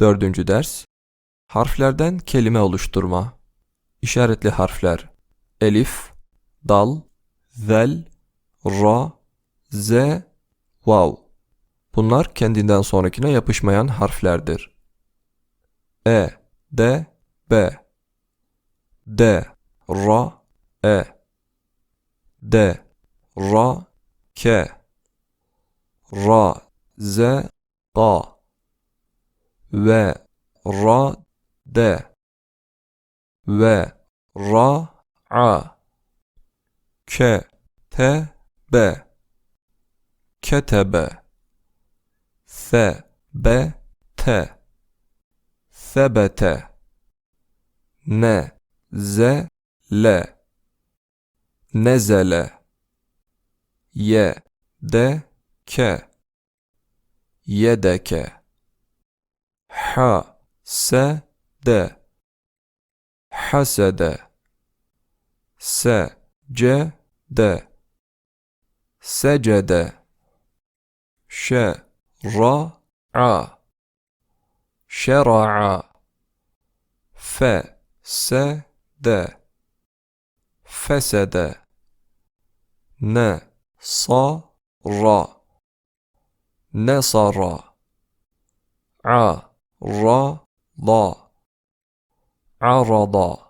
Dördüncü ders. Harflerden kelime oluşturma. İşaretli harfler. Elif, dal, zel, ra, z, vav. Bunlar kendinden sonrakine yapışmayan harflerdir. E, D, B. D, Ra, E. D, Ra, K. Ra, Z, Ga. Ve, Ra, D. Ve, Ra, A. K, T, B. Ketebe. Th, B, T. Thebete. Ne, ze, le. Nezele. Ye, de, ke. Yedeke. Ha, se, de. Hasede. Se, ce, de. Secede. Ş, ra, a. رضا. عرضا.